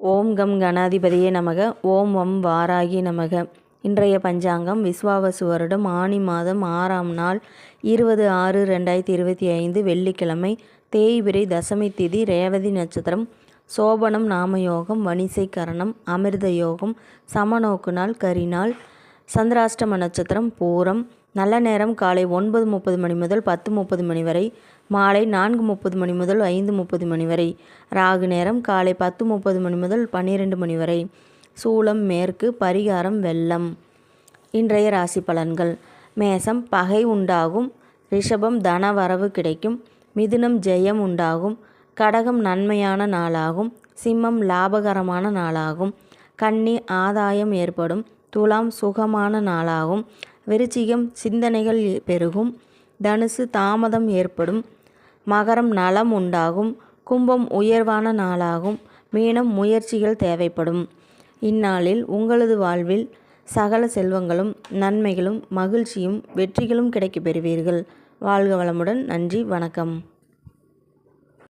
ஓம் come கணாதிபதியே நமக. ஓம் வம் வாராகி நமக. இன்றைய பஞ்சாங்கம் விஸ்வாவசு வருடம் ஆனி மாதம் ஆறாம் நாள் இருபது ஆறு ரெண்டாயிரத்தி இருபத்தி ஐந்து வெள்ளிக்கிழமை தேய்பிரை தசமி திதி ரேவதி நட்சத்திரம் சோபனம் நாமயோகம் வணிசை கரணம் அமிர்த யோகம் சமநோக்கு நாள் கரிநாள் சந்திராஷ்டம நட்சத்திரம் பூரம் நல்ல நேரம் காலை ஒன்பது முப்பது மணி முதல் பத்து முப்பது மணி வரை மாலை நான்கு முப்பது மணி முதல் ஐந்து முப்பது மணி வரை ராகு நேரம் காலை பத்து முப்பது மணி முதல் பன்னிரெண்டு மணி வரை. சூளம் மேற்கு பரிகாரம் வெள்ளம். இன்றைய ராசி பலன்கள். மேசம் பகை உண்டாகும். ரிஷபம் தன வரவு கிடைக்கும். மிதுனம் ஜெயம் உண்டாகும். கடகம் நன்மையான நாளாகும். சிம்மம் லாபகரமான நாளாகும். கன்னி ஆதாயம் ஏற்படும். துலாம் சுகமான நாளாகும். விருச்சிகம் சிந்தனைகள் பெருகும். தனுசு தாமதம் ஏற்படும். மகரம் நலம் உண்டாகும். கும்பம் உயர்வான நாளாகும். மீனம் முயற்சிகள் தேவைப்படும். இந்நாளில் உங்களது வாழ்வில் சகல செல்வங்களும் நன்மைகளும் மகிழ்ச்சியும் வெற்றிகளும் கிடைக்கப் பெறுவீர்கள் வாழ்க வளமுடன். நன்றி. வணக்கம்.